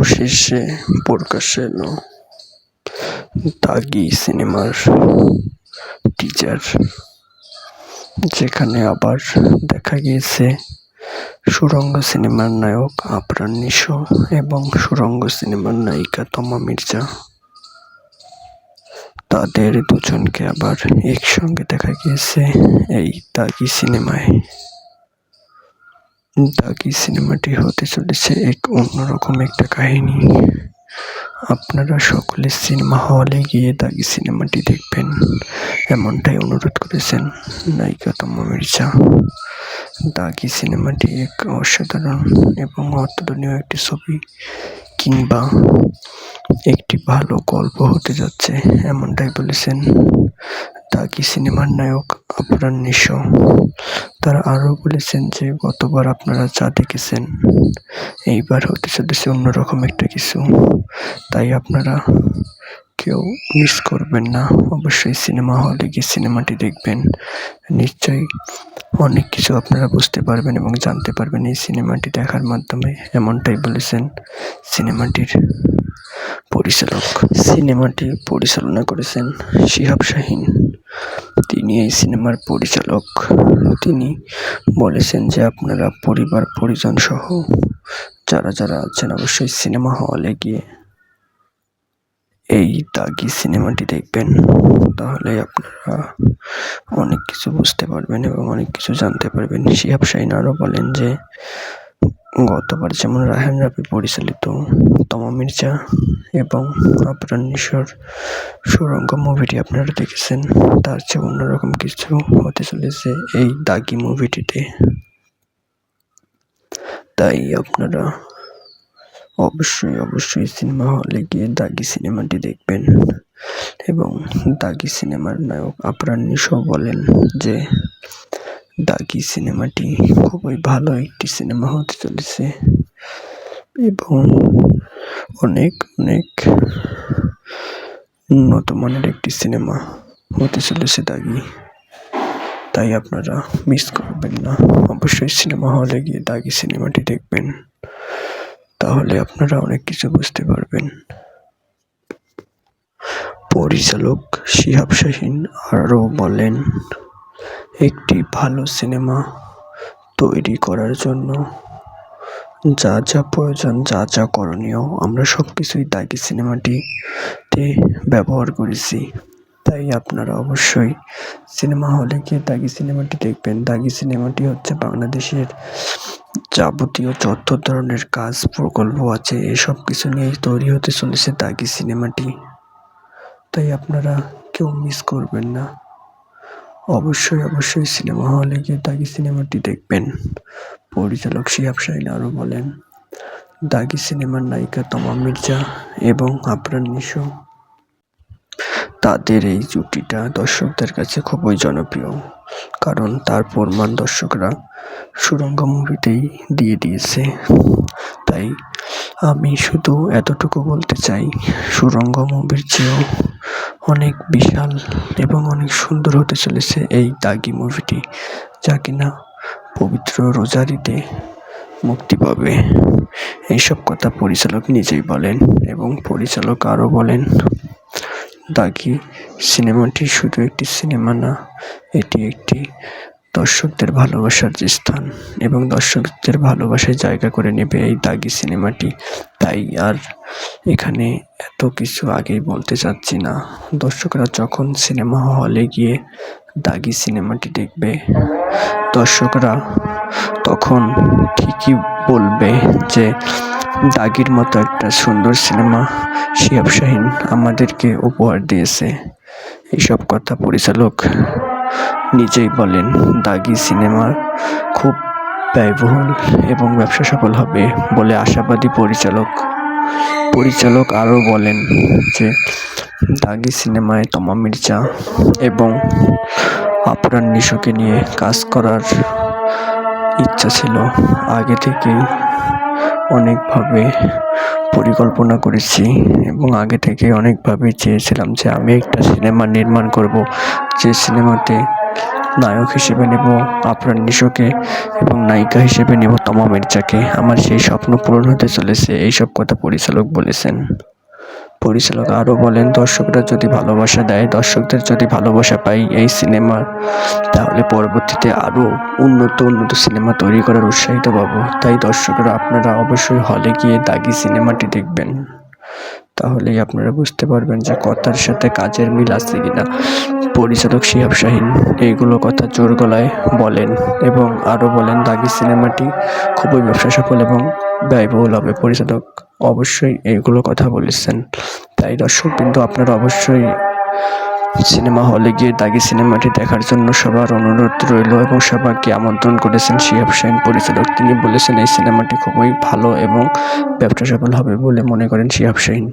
অবশেষে প্রকাশ্যে এলো দাগি সিনেমার টিজার যেখানে আবার দেখা গিয়েছে সুরঙ্গ সিনেমার নায়ক আফরান নিশো এবং সুরঙ্গ সিনেমার নায়িকা তমা মির্জা। তাদের দুজনকে আবার একসঙ্গে দেখা গিয়েছে এই দাগি সিনেমায়। দাগি সিনেমাটি হতে চলেছে এক অন্যরকম একটা কাহিনী। আপনারা সকলে সিনেমা হলে গিয়ে দাগি সিনেমাটি দেখবেন। এমনটাই অনুরোধ করেছেন নায়িকা তমা মির্জা। দাগি সিনেমাটি এক অসাধারণ এবং অতুলনীয় একটি ছবি কিংবা একটি ভালো গল্প হতে যাচ্ছে, এমনটাই বলেছেন দাগি সিনেমার নায়ক আফরান নিশো। তারা আরও বলেছেন যে, গতবার আপনারা যা দেখেছেন, এইবার হতে চলেছে অন্যরকম একটা কিছু। তাই আপনারা কেউ মিস করবেন না। অবশ্যই সিনেমা হলে গিয়ে সিনেমাটি দেখবেন। নিশ্চয়ই অনেক কিছু আপনারা বুঝতে পারবেন এবং জানতে পারবেন এই সিনেমাটি দেখার মাধ্যমে। এমনটাই বলেছেন সিনেমাটির পরিচালক। সিনেমাটি পরিচালনা করেছেন শিহাব শাহিন। তিনি এই সিনেমার পরিচালক। তিনি বলেছেন যে আপনারা পরিবার, পরিজন সহ যারা যারা আছেন অবশ্যই সিনেমা হলে গিয়ে এই দাগি সিনেমাটি দেখবেন। তাহলে আপনারা অনেক কিছু বুঝতে পারবেন এবং অনেক কিছু জানতে পারবেন। শিহাব শাহিন আরও বলেন যে গতবার যেমন রায়হান রাফি পরিচালিত তমা মির্জা এবং আফরান নিশোর সুরঙ্গ মুভিটি আপনারা দেখেছেন, তার চেয়ে অন্যরকম কিছু হতে চলেছে এই দাগি মুভিটিতে। তাই আপনারা অবশ্যই অবশ্যই সিনেমা হলে গিয়ে দাগি সিনেমাটি দেখবেন এবং দাগি সিনেমার নায়ক আফরান নিশো বলেন যে দাগি সিনেমাটি খুবই ভালো একটি সিনেমা হতে চলেছে এবং অনেক অনেক উন্নত মানের একটি সিনেমা হতে চলেছে দাগি। তাই আপনারা মিস করবেন না। অবশ্যই সিনেমা হলে গিয়ে দাগি সিনেমাটি দেখবেন। তাহলে আপনারা অনেক কিছু বুঝতে পারবেন। পরিচালক শিহাব শাহিন আরও বলেন একটি ভালো সিনেমা তৈরি করার জন্য। যা যা প্রয়োজন, যা যা করণীয়, আমরা সব কিছুই দাগি সিনেমাটিতে ব্যবহার করেছি। তাই আপনারা অবশ্যই সিনেমা হলে গিয়ে দাগি সিনেমাটি দেখবেন। দাগি সিনেমাটি হচ্ছে বাংলাদেশের যাবতীয় যত ধরনের কাজ, প্রকল্প আছে এসব কিছু নিয়েই তৈরি হতে চলেছে দাগি সিনেমাটি। তাই আপনারা কেউ মিস করবেন না। অবশ্যই অবশ্যই সিনেমা হলে গিয়ে দাগি সিনেমাটি দেখবেন। পরিচালক শিহাব শাহিন আরও বলেন, দাগি সিনেমার নায়িকা তমা মির্জা এবং আফরান নিশো। তাদের এই জুটিটা দর্শকদের কাছে খুবই জনপ্রিয়, কারণ তার প্রমাণ দর্শকরা সুরঙ্গ মুভিতেই দিয়ে দিয়েছে। তাই আমি শুধু এতটুকু বলতে চাই, সুরঙ্গ মুভির চেয়েও অনেক বিশাল এবং অনেক সুন্দর হতে চলেছে এই দাগি মুভিটি যা কিনা পবিত্র রোজারিতে মুক্তি পাবে। এইসব কথা পরিচালক নিজেই বলেন এবং পরিচালক আরও বলেন, দাগি সিনেমাটি শুধু একটি সিনেমা না, এটি একটি দর্শকদের ভালোবাসার যে স্থান এবং দর্শকদের ভালোবাসায় জায়গা করে নেবে এই দাগি সিনেমাটি। তাই আর এখানে এত কিছু আগেই বলতে চাচ্ছি না। দর্শকরা যখন সিনেমা হলে গিয়ে দাগি সিনেমাটি দেখবে, দর্শকরা তখন ঠিকই বলবে যে দাগির মতো একটা সুন্দর সিনেমা শিহাব শাহিন আমাদেরকে উপহার দিয়েছে। এইসব কথা পরিচালক নিজেই বলেন, দাগি সিনেমা খুব ব্যয়বহুল এবং ব্যবসা সফল হবে বলে আশাবাদী পরিচালক। পরিচালক আরও বলেন যে, দাগি সিনেমায় তমা মির্জা এবং আফরান নিশোকে নিয়ে কাজ করার ইচ্ছা ছিল। আগে থেকেই অনেকভাবে পরিকল্পনা করেছি এবং আগে থেকে অনেকভাবে চেয়েছিলাম যে আমি একটা সিনেমা নির্মাণ করব, যে সিনেমাতে নায়ক হিসেবে নেব আপনার নিশোকে এবং নায়িকা হিসেবে নেব তমা মির্জাকে। আমার সেই স্বপ্ন পূরণ হতে চলেছে, এইসব কথা পরিচালক বলেছেন। পরিচালক আরও বলেন, দর্শকরা যদি ভালোবাসা দেয়, দর্শকদের যদি ভালোবাসা পাই এই সিনেমার তাহলে পরবর্তীতে আরও উন্নত উন্নত সিনেমা তৈরি করার উৎসাহিত পাবো। তাই দর্শকরা, আপনারা অবশ্যই হলে গিয়ে দাগি সিনেমাটি দেখবেন। তাহলেই আপনারা বুঝতে পারবেন যে কথার সাথে কাজের মিল আছে কিনা। পরিচালক শিহাব শাহিন এইগুলো কথা জোর গলায় বলেন এবং আরও বলেন, দাগি সিনেমাটি খুবই ব্যবসা সফল এবং ব্যয়বহুল হবে। পরিচালক অবশ্যই এইগুলো কথা বলেছেন। তাই দর্শক কিন্তু আপনারা অবশ্যই সিনেমা হলে গিয়ে দাগি সিনেমাটি দেখার জন্য সবার অনুরোধ রইল এবং সবাইকে আমন্ত্রণ করেছেন শিহাব সেন পরিচালক। তিনি বলেছেন, এই সিনেমাটি খুবই ভালো এবং ব্যবসা সফল হবে বলে মনে করেন শিহাব শাহিন